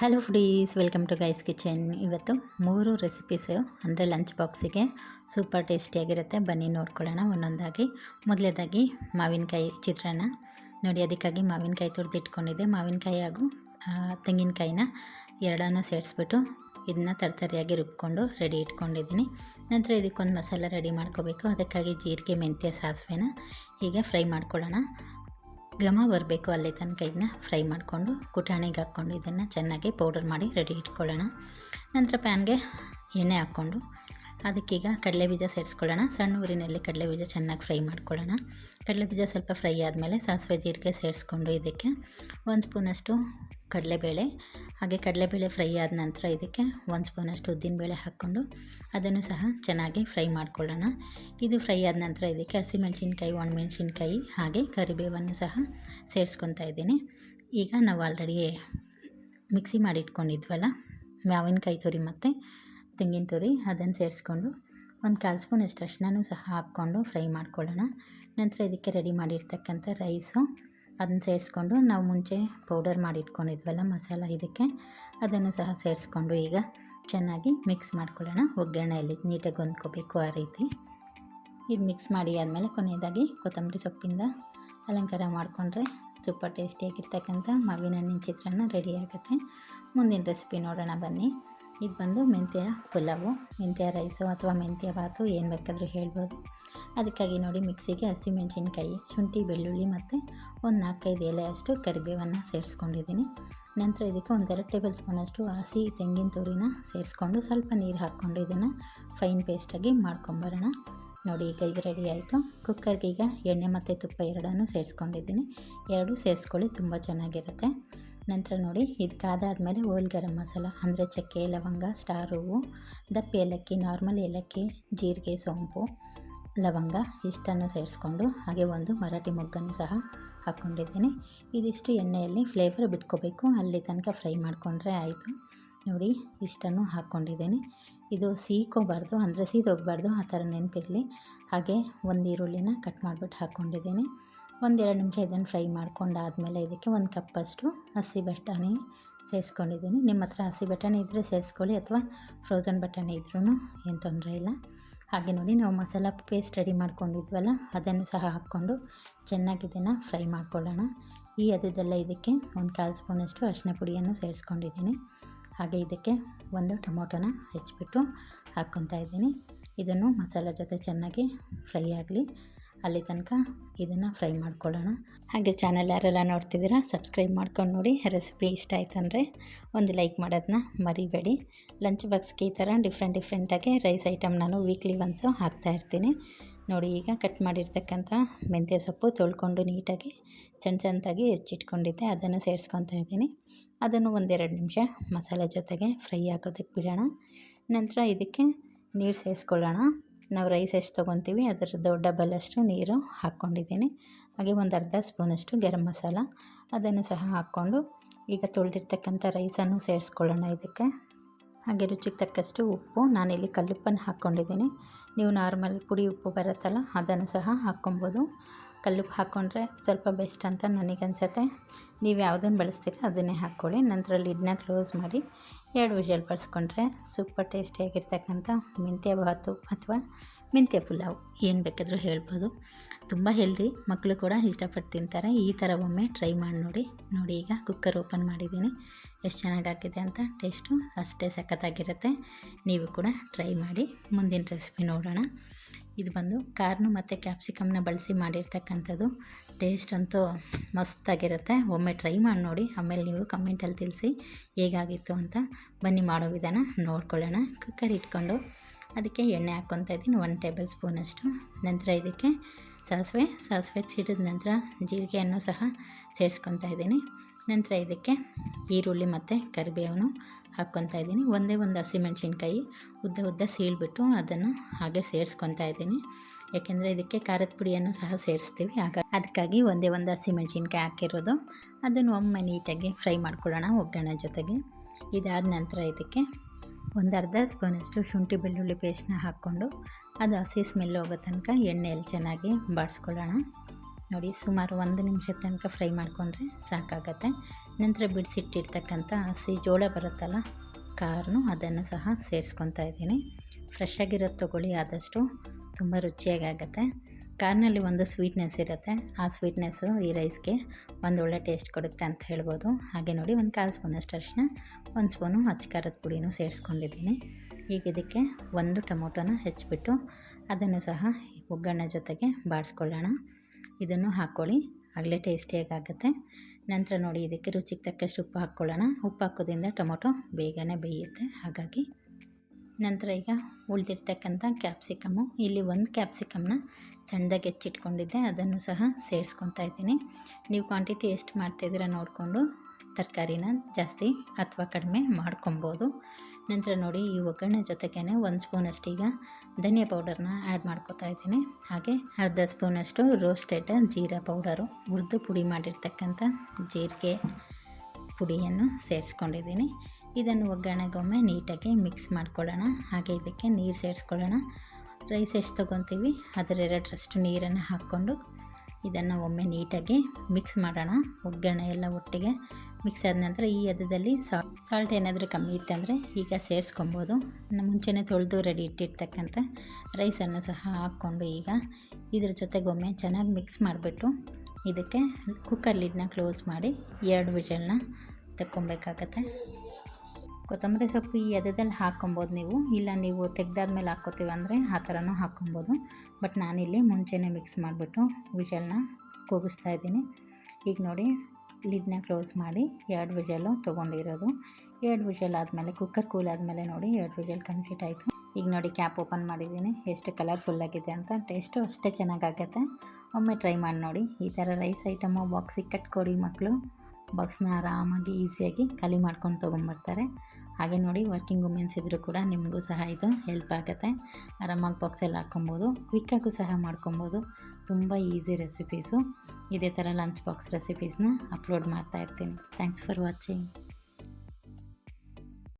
Hello foodies welcome to guys kitchen ಇವತ್ತು ಮೂರು recipes ಅಂದರೆ ಲಂಚ್ ಬಾಕ್ಸಿಗೆ ಸೂಪರ್ ಟೇಸ್ಟಿಯಾಗಿರುತ್ತೆ ಬನ್ನಿ ನೋಡ್ಕೊಳ್ಳೋಣ ಒಂದೊಂದಾಗಿ. ಮೊದಲೇದಾಗಿ ಮಾವಿನಕಾಯಿ ಚಿತ್ರಾನ್ನ. ನೋಡಿ, ಅದಕ್ಕಾಗಿ ಮಾವಿನಕಾಯಿ ತುರಿದಿಟ್ಕೊಂಡಿದ್ದೆ. ಮಾವಿನಕಾಯಿ ಹಾಗೂ ತೆಂಗಿನಕಾಯಿನ ಎರಡನ್ನೂ ಸೇರಿಸ್ಬಿಟ್ಟು ಇದನ್ನ ತರತರಿಯಾಗಿ ರುಬ್ಕೊಂಡು ರೆಡಿ ಇಟ್ಕೊಂಡಿದ್ದೀನಿ. ನಂತರ ಇದಕ್ಕೊಂದು ಮಸಾಲ ರೆಡಿ ಮಾಡ್ಕೋಬೇಕು. ಅದಕ್ಕಾಗಿ ಜೀರಿಗೆ, ಮೆಂತ್ಯ, ಸಾಸಿವೆನ ಹೀಗೆ ಫ್ರೈ ಮಾಡ್ಕೊಳ್ಳೋಣ. ಘಮ ಬರಬೇಕು ಅಲ್ಲಿ ತನಕ ಇದನ್ನ ಫ್ರೈ ಮಾಡಿಕೊಂಡು, ಕುಟಾಣಿಗೆ ಹಾಕ್ಕೊಂಡು ಇದನ್ನು ಚೆನ್ನಾಗಿ ಪೌಡರ್ ಮಾಡಿ ರೆಡಿ ಇಟ್ಕೊಳ್ಳೋಣ. ನಂತರ ಪ್ಯಾನ್ಗೆ ಎಣ್ಣೆ ಹಾಕ್ಕೊಂಡು ಅದಕ್ಕೀಗ ಕಡಲೆ ಬೀಜ ಸೇರಿಸ್ಕೊಳ್ಳೋಣ. ಸಣ್ಣ ಊರಿನಲ್ಲಿ ಕಡಲೆ ಬೀಜ ಚೆನ್ನಾಗಿ ಫ್ರೈ ಮಾಡ್ಕೊಳ್ಳೋಣ. ಕಡಲೆ ಬೀಜ ಸ್ವಲ್ಪ ಫ್ರೈ ಆದಮೇಲೆ ಸಾಸಿವೆ ಜೀರಿಗೆ ಸೇರಿಸ್ಕೊಂಡು ಇದಕ್ಕೆ ಒಂದು ಸ್ಪೂನಷ್ಟು ಕಡಲೆಬೇಳೆ, ಹಾಗೆ ಕಡಲೆಬೇಳೆ ಫ್ರೈ ಆದ ನಂತರ ಇದಕ್ಕೆ ಒಂದು ಸ್ಪೂನಷ್ಟು ಉದ್ದಿನಬೇಳೆ ಹಾಕ್ಕೊಂಡು ಅದನ್ನು ಸಹ ಚೆನ್ನಾಗಿ ಫ್ರೈ ಮಾಡ್ಕೊಳ್ಳೋಣ. ಇದು ಫ್ರೈ ಆದ ನಂತರ ಇದಕ್ಕೆ ಹಸಿಮೆಣಸಿನ್ಕಾಯಿ, ಒಣಮೆಣಸಿನ್ಕಾಯಿ, ಹಾಗೆ ಕರಿಬೇವನ್ನು ಸಹ ಸೇರಿಸ್ಕೊತಾ ಇದ್ದೀನಿ. ಈಗ ನಾವು ಆಲ್ರೆಡಿ ಮಿಕ್ಸಿ ಮಾಡಿಟ್ಕೊಂಡಿದ್ವಲ್ಲ, ಮಾವಿನಕಾಯಿ ತುರಿ ಮತ್ತು ತೆಂಗಿನ ತುರಿ ಅದನ್ನು ಸೇರಿಸ್ಕೊಂಡು ಒಂದು ಕಾಲು ಸ್ಪೂನಷ್ಟು ಅಷ್ಟನ್ನೂ ಸಹ ಹಾಕ್ಕೊಂಡು ಫ್ರೈ ಮಾಡ್ಕೊಳ್ಳೋಣ. ನಂತರ ಇದಕ್ಕೆ ರೆಡಿ ಮಾಡಿರ್ತಕ್ಕಂಥ ರೈಸು ಅದನ್ನು ಸೇರಿಸ್ಕೊಂಡು ನಾವು ಮುಂಚೆ ಪೌಡರ್ ಮಾಡಿ ಇಟ್ಕೊಂಡಿದ್ವಲ್ಲ ಮಸಾಲ ಇದಕ್ಕೆ, ಅದನ್ನು ಸಹ ಸೇರಿಸ್ಕೊಂಡು ಈಗ ಚೆನ್ನಾಗಿ ಮಿಕ್ಸ್ ಮಾಡ್ಕೊಳ್ಳೋಣ. ಒಗ್ಗರಣೆಯಲ್ಲಿ ನೀಟಾಗಿ ಹೊಂದ್ಕೋಬೇಕು ಆ ರೀತಿ. ಇದು ಮಿಕ್ಸ್ ಮಾಡಿ ಆದಮೇಲೆ ಕೊನೆಯದಾಗಿ ಕೊತ್ತಂಬರಿ ಸೊಪ್ಪಿಂದ ಅಲಂಕಾರ ಮಾಡಿಕೊಂಡ್ರೆ ಸೂಪರ್ ಟೇಸ್ಟಿಯಾಗಿರ್ತಕ್ಕಂಥ ಮಾವಿನ ಹಣ್ಣಿನ ಚಿತ್ರಾನ್ನ ರೆಡಿ ಆಗುತ್ತೆ. ಮುಂದಿನ ರೆಸಿಪಿ ನೋಡೋಣ ಬನ್ನಿ. ಇದು ಬಂದು ಮೆಂತ್ಯ ಪುಲಾವು, ಮೆಂತ್ಯ ರೈಸು ಅಥವಾ ಮೆಂತ್ಯ ಭಾತು ಏನು ಬೇಕಾದರೂ ಹೇಳ್ಬೋದು. ಅದಕ್ಕಾಗಿ ನೋಡಿ ಮಿಕ್ಸಿಗೆ ಹಸಿಮೆಣಸಿನ್ಕಾಯಿ ಶುಂಠಿ, ಬೆಳ್ಳುಳ್ಳಿ ಮತ್ತು ಒಂದು ನಾಲ್ಕೈದು ಎಲೆ ಅಷ್ಟು ಕರಿಬೇವನ್ನು ಸೇರಿಸ್ಕೊಂಡಿದ್ದೀನಿ. ನಂತರ ಇದಕ್ಕೆ ಒಂದೆರಡು ಟೇಬಲ್ ಸ್ಪೂನಷ್ಟು ಹಸಿ ತೆಂಗಿನ ತುರಿನ ಸೇರಿಸ್ಕೊಂಡು ಸ್ವಲ್ಪ ನೀರು ಹಾಕ್ಕೊಂಡು ಇದನ್ನು ಫೈನ್ ಪೇಸ್ಟಾಗಿ ಮಾಡ್ಕೊಂಬರೋಣ. ನೋಡಿ ಈಗ ಇದು ರೆಡಿ ಆಯಿತು. ಕುಕ್ಕರ್ಗೆ ಈಗ ಎಣ್ಣೆ ಮತ್ತು ತುಪ್ಪ ಎರಡನ್ನೂ ಸೇರಿಸ್ಕೊಂಡಿದ್ದೀನಿ. ಎರಡೂ ಸೇರಿಸ್ಕೊಳ್ಳಿ, ತುಂಬ ಚೆನ್ನಾಗಿರುತ್ತೆ. ನಂತರ ನೋಡಿ ಇದು ಕಾದಾದಮೇಲೆ ಓಲ್ ಗರಂ ಮಸಾಲ, ಅಂದರೆ ಚಕ್ಕೆ, ಲವಂಗ, ಸ್ಟಾರ್ ಹೂವು, ದಪ್ಪ ಏಲಕ್ಕಿ ನಾರ್ಮಲ್ ಏಲಕ್ಕಿ, ಜೀರಿಗೆ, ಸೋಂಪು, ಲವಂಗ, ಇಷ್ಟನ್ನು ಸೇರಿಸ್ಕೊಂಡು ಹಾಗೆ ಒಂದು ಮರಾಠಿ ಮೊಗ್ಗನ್ನು ಸಹ ಹಾಕ್ಕೊಂಡಿದ್ದೀನಿ. ಇದಿಷ್ಟು ಎಣ್ಣೆಯಲ್ಲಿ ಫ್ಲೇವರ್ ಬಿಟ್ಕೋಬೇಕು. ಅಲ್ಲಿ ತನಕ ಫ್ರೈ ಮಾಡಿಕೊಂಡ್ರೆ ಆಯಿತು. ನೋಡಿ, ಇಷ್ಟನ್ನು ಹಾಕ್ಕೊಂಡಿದ್ದೀನಿ. ಇದು ಸೀಕೋಬಾರ್ದು, ಅಂದರೆ ಸೀದೋಗಬಾರ್ದು, ಆ ಥರ ನೆನಪಿರಲಿ. ಹಾಗೆ ಒಂದು ಈರುಳ್ಳಿನ ಕಟ್ ಮಾಡಿಬಿಟ್ಟು ಹಾಕ್ಕೊಂಡಿದ್ದೀನಿ. ಒಂದೆರಡು ನಿಮಿಷ ಇದನ್ನು ಫ್ರೈ ಮಾಡ್ಕೊಂಡಾದಮೇಲೆ ಇದಕ್ಕೆ ಒಂದು ಕಪ್ಪಷ್ಟು ಹಸಿ ಬಟಾಣಿ ಸೇರಿಸ್ಕೊಂಡಿದ್ದೀನಿ. ನಿಮ್ಮ ಹತ್ರ ಹಸಿ ಬಟಾಣಿ ಇದ್ದರೆ ಸೇರಿಸ್ಕೊಳ್ಳಿ ಅಥವಾ ಫ್ರೋಝನ್ ಬಟಾಣಿ ಇದ್ರೂ ಏನು ತೊಂದರೆ ಇಲ್ಲ. ಹಾಗೆ ನೋಡಿ, ನಾವು ಮಸಾಲ ಪೇಸ್ಟ್ ರೆಡಿ ಮಾಡ್ಕೊಂಡಿದ್ವಲ್ಲ, ಅದನ್ನು ಸಹ ಹಾಕ್ಕೊಂಡು ಚೆನ್ನಾಗಿ ಇದನ್ನು ಫ್ರೈ ಮಾಡ್ಕೊಳ್ಳೋಣ. ಈ ಅದದೆಲ್ಲ ಇದಕ್ಕೆ ಒಂದು ಕಾಲು ಸ್ಪೂನಷ್ಟು ಅರಿಶಿನ ಪುಡಿಯನ್ನು ಸೇರಿಸ್ಕೊಂಡಿದ್ದೀನಿ. ಹಾಗೆ ಇದಕ್ಕೆ ಒಂದು ಟೊಮೊಟೊನ ಹೆಚ್ಚಿಬಿಟ್ಟು ಹಾಕ್ಕೊತಾ ಇದ್ದೀನಿ. ಇದನ್ನು ಮಸಾಲ ಜೊತೆ ಚೆನ್ನಾಗಿ ಫ್ರೈ ಆಗಲಿ. ಅಲ್ಲಿ ತನಕ ಇದನ್ನು ಫ್ರೈ ಮಾಡ್ಕೊಳ್ಳೋಣ. ಹಾಗೆ ಚಾನಲ್ ಯಾರೆಲ್ಲ ನೋಡ್ತಿದ್ದೀರಾ, ಸಬ್ಸ್ಕ್ರೈಬ್ ಮಾಡ್ಕೊಂಡು ನೋಡಿ. ರೆಸಿಪಿ ಇಷ್ಟ ಆಯ್ತು ಅಂದರೆ ಒಂದು ಲೈಕ್ ಮಾಡೋದನ್ನ ಮರಿಬೇಡಿ. ಲಂಚ್ ಬಾಕ್ಸ್ಗೆ ಈ ಥರ ಡಿಫ್ರೆಂಟ್ ಡಿಫ್ರೆಂಟಾಗಿ ರೈಸ್ ಐಟಮ್ ನಾನು ವೀಕ್ಲಿ ಒನ್ಸು ಹಾಕ್ತಾ ಇರ್ತೀನಿ. ನೋಡಿ, ಈಗ ಕಟ್ ಮಾಡಿರ್ತಕ್ಕಂಥ ಮೆಂತ್ಯ ಸೊಪ್ಪು ತೊಳ್ಕೊಂಡು ನೀಟಾಗಿ ಸಣ್ಣ ಸಣ್ಣದಾಗಿ ಹೆಚ್ಚಿಟ್ಕೊಂಡಿದ್ದೆ. ಅದನ್ನು ಸೇರಿಸ್ಕೊತಾ ಇದ್ದೀನಿ. ಅದನ್ನು ಒಂದೆರಡು ನಿಮಿಷ ಮಸಾಲೆ ಜೊತೆಗೆ ಫ್ರೈ ಹಾಕೋದಕ್ಕೆ ಬಿಡೋಣ. ನಂತರ ಇದಕ್ಕೆ ನೀರು ಸೇರಿಸ್ಕೊಳ್ಳೋಣ. ನಾವು ರೈಸ್ ಎಷ್ಟು ತೊಗೊತೀವಿ ಅದರದ್ದು ಅಷ್ಟು ನೀರು ಹಾಕ್ಕೊಂಡಿದ್ದೀನಿ. ಹಾಗೆ ಒಂದು ಅರ್ಧ ಸ್ಪೂನಷ್ಟು ಗರಂ ಮಸಾಲ. ಅದನ್ನು ಸಹ ಹಾಕ್ಕೊಂಡು ಈಗ ತೊಳೆದಿರ್ತಕ್ಕಂಥ ರೈಸನ್ನು ಸೇರಿಸ್ಕೊಳ್ಳೋಣ ಇದಕ್ಕೆ. ಹಾಗೆ ರುಚಿಗೆ ತಕ್ಕಷ್ಟು ಉಪ್ಪು ನಾನಿಲ್ಲಿ ಕಲ್ಲುಪ್ಪನ್ನು ಹಾಕ್ಕೊಂಡಿದ್ದೀನಿ. ನೀವು ನಾರ್ಮಲ್ ಪುಡಿ ಉಪ್ಪು ಬರುತ್ತಲ್ಲ, ಅದನ್ನು ಸಹ ಹಾಕ್ಕೊಬೋದು. ಕಲ್ಲುಪ್ಪು ಹಾಕ್ಕೊಂಡ್ರೆ ಸ್ವಲ್ಪ ಬೆಸ್ಟ್ ಅಂತ ನನಗನ್ಸತ್ತೆ. ನೀವು ಯಾವುದನ್ನು ಬಳಸ್ತೀರ ಅದನ್ನೇ ಹಾಕ್ಕೊಳ್ಳಿ. ನಂತರ ಲಿಡ್ನ ಕ್ಲೋಸ್ ಮಾಡಿ ಎರಡು ವಿಷಲ್ ಬಳಸ್ಕೊಂಡ್ರೆ ಸೂಪರ್ ಟೇಸ್ಟಿಯಾಗಿರ್ತಕ್ಕಂಥ ಮೆಂತ್ಯ ಭಾತು ಅಥವಾ ಮೆಂತ್ಯ ಪುಲಾವ್ ಏನು ಬೇಕಾದರೂ ಹೇಳ್ಬೋದು. ತುಂಬ ಹೆಲ್ದಿ ಮಕ್ಕಳು ಕೂಡ ಇಷ್ಟಪಟ್ಟು ತಿಂತಾರೆ. ಈ ಥರ ಒಮ್ಮೆ ಟ್ರೈ ಮಾಡಿ ನೋಡಿ. ನೋಡಿ ಈಗ ಕುಕ್ಕರ್ ಓಪನ್ ಮಾಡಿದ್ದೀನಿ. ಎಷ್ಟು ಚೆನ್ನಾಗಾಗಿದೆ ಅಂತ ಟೇಸ್ಟು ಅಷ್ಟೇ ಸಖತ್ತಾಗಿರುತ್ತೆ. ನೀವು ಕೂಡ ಟ್ರೈ ಮಾಡಿ. ಮುಂದಿನ ರೆಸಿಪಿ ನೋಡೋಣ. ಇದು ಬಂದು ಕಾರ್ನು ಮತ್ತು ಕ್ಯಾಪ್ಸಿಕಮ್ನ ಬಳಸಿ ಮಾಡಿರ್ತಕ್ಕಂಥದ್ದು ಟೇಸ್ಟ್ ಅಂತೂ ಮಸ್ತಾಗಿರುತ್ತೆ. ಒಮ್ಮೆ ಟ್ರೈ ಮಾಡಿ ನೋಡಿ. ಆಮೇಲೆ ನೀವು ಕಮೆಂಟಲ್ಲಿ ತಿಳಿಸಿ ಹೇಗಾಗಿತ್ತು ಅಂತ ಬನ್ನಿ ಮಾಡೋ ವಿಧಾನ ನೋಡ್ಕೊಳ್ಳೋಣ. ಕುಕ್ಕರ್ ಇಟ್ಕೊಂಡು ಅದಕ್ಕೆ ಎಣ್ಣೆ ಹಾಕ್ಕೊತಾ ಇದ್ದೀನಿ. ಒನ್ ಟೇಬಲ್ ಸ್ಪೂನಷ್ಟು. ನಂತರ ಇದಕ್ಕೆ ಸಾಸಿವೆ. ಸಾಸಿವೆ ಸಿಡಿದ ನಂತರ ಜೀರಿಗೆಯನ್ನು ಸಹ ಸೇರಿಸ್ಕೊತಾ ಇದ್ದೀನಿ. ನಂತರ ಇದಕ್ಕೆ ಈರುಳ್ಳಿ ಮತ್ತು ಕರಿಬೇವನ್ನು ಹಾಕ್ಕೊತಾ ಇದ್ದೀನಿ. ಒಂದೇ ಒಂದು ಹಸಿಮೆಣ್ಸಿನ್ಕಾಯಿ ಉದ್ದ ಉದ್ದ ಸೀಳ್ಬಿಟ್ಟು ಅದನ್ನು ಹಾಗೆ ಸೇರಿಸ್ಕೊತಾ ಇದ್ದೀನಿ. ಯಾಕೆಂದರೆ ಇದಕ್ಕೆ ಖಾರದ ಪುಡಿಯನ್ನು ಸಹ ಸೇರಿಸ್ತೀವಿ. ಆಗ ಅದಕ್ಕಾಗಿ ಒಂದೇ ಒಂದು ಹಸಿಮೆಣ್ಸಿನ್ಕಾಯಿ ಹಾಕಿರೋದು. ಅದನ್ನು ಒಮ್ಮೆ ನೀಟಾಗಿ ಫ್ರೈ ಮಾಡ್ಕೊಳ್ಳೋಣ, ಒಗ್ಗರಣೆ ಜೊತೆಗೆ. ಇದಾದ ನಂತರ ಇದಕ್ಕೆ ಒಂದು ಅರ್ಧ ಸ್ಪೂನಷ್ಟು ಶುಂಠಿ ಬೆಳ್ಳುಳ್ಳಿ ಪೇಸ್ಟ್ನ ಹಾಕ್ಕೊಂಡು ಅದು ಹಸಿ ಸ್ಮೆಲ್ ಹೋಗೋ ತನಕ ಎಣ್ಣೆಯಲ್ಲಿ ಚೆನ್ನಾಗಿ ಬಾಡಿಸ್ಕೊಳ್ಳೋಣ. ನೋಡಿ, ಸುಮಾರು ಒಂದು ನಿಮಿಷ ತನಕ ಫ್ರೈ ಮಾಡಿಕೊಂಡ್ರೆ ಸಾಕಾಗತ್ತೆ. ನಂತರ ಬಿಡಿಸಿಟ್ಟಿರ್ತಕ್ಕಂಥ ಹಸಿ ಜೋಳ ಬರುತ್ತಲ್ಲ ಕಾರ್ನು ಅದನ್ನು ಸಹ ಸೇರಿಸ್ಕೊತಾ ಇದ್ದೀನಿ. ಫ್ರೆಶ್ ಆಗಿರೋದು ತೊಗೊಳ್ಳಿ, ಆದಷ್ಟು ತುಂಬ ರುಚಿಯಾಗುತ್ತೆ ಕಾರ್ನಲ್ಲಿ ಒಂದು ಸ್ವೀಟ್ನೆಸ್ ಇರುತ್ತೆ. ಆ ಸ್ವೀಟ್ನೆಸ್ಸು ಈ ರೈಸ್ಗೆ ಒಂದು ಒಳ್ಳೆ ಟೇಸ್ಟ್ ಕೊಡುತ್ತೆ ಅಂತ ಹೇಳ್ಬೋದು. ಹಾಗೆ ನೋಡಿ, ಒಂದು ಕಾಲು ಸ್ಪೂನಷ್ಟು ಅರಿಶಿನ ಒಂದು ಸ್ಪೂನು ಖಾರದ ಪುಡಿನೂ ಸೇರಿಸ್ಕೊಂಡಿದ್ದೀನಿ. ಈಗ ಇದಕ್ಕೆ ಒಂದು ಟೊಮೊಟೊನ ಹೆಚ್ಚಿಬಿಟ್ಟು ಅದನ್ನು ಸಹ ಒಗ್ಗರಣೆ ಜೊತೆಗೆ ಬಾಡಿಸ್ಕೊಳ್ಳೋಣ ಇದನ್ನು ಹಾಕ್ಕೊಳ್ಳಿ. ಆಗಲೇ ಟೇಸ್ಟಿಯಾಗಿ ಆಗುತ್ತೆ? ನಂತರ ನೋಡಿ, ಇದಕ್ಕೆ ರುಚಿಗೆ ತಕ್ಕಷ್ಟು ಉಪ್ಪು ಹಾಕ್ಕೊಳ್ಳೋಣ. ಉಪ್ಪು ಹಾಕೋದ್ರಿಂದ ಟೊಮೊಟೊ ಬೇಗನೆ ಬೇಯುತ್ತೆ. ಹಾಗಾಗಿ ನಂತರ ಈಗ ಉಳಿದಿರ್ತಕ್ಕಂಥ ಕ್ಯಾಪ್ಸಿಕಮ್ಮು ಇಲ್ಲಿ ಒಂದು ಕ್ಯಾಪ್ಸಿಕಮ್ನ ಸಣ್ಣದಾಗಿ ಹೆಚ್ಚಿಟ್ಕೊಂಡಿದ್ದೆ. ಅದನ್ನು ಸಹ ಸೇರಿಸ್ಕೊತಾ ಇದ್ದೀನಿ. ನೀವು ಕ್ವಾಂಟಿಟಿ ಎಷ್ಟು ಮಾಡ್ತಾಯಿದ್ದೀರ ನೋಡಿಕೊಂಡು ತರಕಾರಿನ ಜಾಸ್ತಿ ಅಥವಾ ಕಡಿಮೆ ಮಾಡ್ಕೊಬೋದು. ನಂತರ ನೋಡಿ ಈ ಒಗ್ಗರಣೆ ಜೊತೆಗೇ ಒಂದು ಸ್ಪೂನಷ್ಟೀಗ ಈಗ ಧನಿಯಾ ಪೌಡರ್ನ ಆ್ಯಡ್ ಮಾಡ್ಕೋತಾ ಇದ್ದೀನಿ. ಹಾಗೆ ಅರ್ಧ ಸ್ಪೂನಷ್ಟು ರೋಸ್ಟೆಡ್ ಜೀರಾ ಪೌಡರು ಹುರಿದು ಪುಡಿ ಮಾಡಿರ್ತಕ್ಕಂಥ ಜೀರಿಗೆ ಪುಡಿಯನ್ನು ಸೇರಿಸ್ಕೊಂಡಿದ್ದೀನಿ. ಇದನ್ನು ಒಗ್ಗರಣೆಗೊಮ್ಮೆ ನೀಟಾಗಿ ಮಿಕ್ಸ್ ಮಾಡ್ಕೊಳ್ಳೋಣ. ಹಾಗೆ ಇದಕ್ಕೆ ನೀರು ಸೇರಿಸ್ಕೊಳ್ಳೋಣ. ರೈಸ್ ಎಷ್ಟು ತೊಗೊತೀವಿ? ಅದರ ಎರಡರಷ್ಟು ನೀರನ್ನು ಹಾಕ್ಕೊಂಡು ಇದನ್ನು ಒಮ್ಮೆ ನೀಟಾಗಿ ಮಿಕ್ಸ್ ಮಾಡೋಣ. ಒಗ್ಗರಣೆ ಎಲ್ಲ ಒಟ್ಟಿಗೆ ಮಿಕ್ಸ್ ಆದ ನಂತರ ಈ ಅದದಲ್ಲಿ ಸಾಲ್ಟ್ ಸಾಲ್ಟ್ ಏನಾದರೂ ಕಮ್ಮಿ ಇತ್ತಂದರೆ ಈಗ ಸೇರಿಸ್ಕೊಬೋದು. ಮುಂಚೆನೇ ತೊಳೆದು ರೆಡಿ ಇಟ್ಟಿರ್ತಕ್ಕಂಥ ರೈಸನ್ನು ಸಹ ಹಾಕ್ಕೊಂಡು ಈಗ ಇದ್ರ ಜೊತೆಗೊಮ್ಮೆ ಚೆನ್ನಾಗಿ ಮಿಕ್ಸ್ ಮಾಡಿಬಿಟ್ಟು ಇದಕ್ಕೆ ಕುಕ್ಕರ್ ಲಿಡ್ನ ಕ್ಲೋಸ್ ಮಾಡಿ ಎರಡು ವಿಷಲ್ನ ತಕ್ಕೊಬೇಕಾಗತ್ತೆ. ಕೊತ್ತಂಬರಿ ಸೊಪ್ಪು ಈ ಎದೆದಲ್ಲಿ ಹಾಕ್ಕೊಬೋದು ನೀವು. ಇಲ್ಲ ನೀವು ತೆಗ್ದಾದ್ಮೇಲೆ ಹಾಕ್ಕೋತೀವಿ ಅಂದರೆ ಆ ಥರನೂ ಹಾಕ್ಕೊಬೋದು. ಬಟ್ ನಾನಿಲ್ಲಿ ಮುಂಚೆನೇ ಮಿಕ್ಸ್ ಮಾಡಿಬಿಟ್ಟು ವಿಜಲ್ನ ಕೂಗಿಸ್ತಾ ಇದ್ದೀನಿ. ಈಗ ನೋಡಿ ಲಿಡ್ನ ಕ್ಲೋಸ್ ಮಾಡಿ ಎರಡು ವಿಜಲು ತೊಗೊಂಡಿರೋದು. ಎರಡು ವಿಜಲ್ ಆದಮೇಲೆ ಕುಕ್ಕರ್ ಕೂಲ್ ಆದಮೇಲೆ ನೋಡಿ ಎರಡು ವಿಜಲ್ ಕಂಪ್ಲೀಟ್ ಆಯಿತು. ಈಗ ನೋಡಿ ಕ್ಯಾಪ್ ಓಪನ್ ಮಾಡಿದ್ದೀನಿ. ಎಷ್ಟು ಕಲರ್ಫುಲ್ಲಾಗಿದೆ ಅಂತ ಟೇಸ್ಟು ಅಷ್ಟೇ ಚೆನ್ನಾಗಾಗತ್ತೆ. ಒಮ್ಮೆ ಟ್ರೈ ಮಾಡಿ ನೋಡಿ. ಈ ಥರ ರೈಸ್ ಐಟಮು ಬಾಕ್ಸಿಗೆ ಕಟ್ಕೊಡಿ ಮಕ್ಕಳು ಬಾಕ್ಸ್ನ ಆರಾಮಾಗಿ ಈಸಿಯಾಗಿ ಖಾಲಿ ಮಾಡ್ಕೊಂಡು ತೊಗೊಂಬರ್ತಾರೆ ಹಾಗೆ ನೋಡಿ ವರ್ಕಿಂಗ್ ವುಮೆನ್ಸ್ ಇದ್ದರೂ ಕೂಡ ನಿಮಗೂ ಸಹ ಇದು ಹೆಲ್ಪ್ ಆಗುತ್ತೆ. ಆರಾಮಾಗಿ ಬಾಕ್ಸಲ್ಲಿ ಹಾಕ್ಕೊಬೋದು ಕ್ವಿಕ್ಕಾಗೂ ಸಹ ಮಾಡ್ಕೊಬೋದು. ತುಂಬ ಈಸಿ ರೆಸಿಪೀಸು ಇದೇ ಥರ ಲಂಚ್ ಬಾಕ್ಸ್ ರೆಸಿಪೀಸ್ನ ಅಪ್ಲೋಡ್ ಮಾಡ್ತಾ ಇರ್ತೀನಿ. Thanks for watching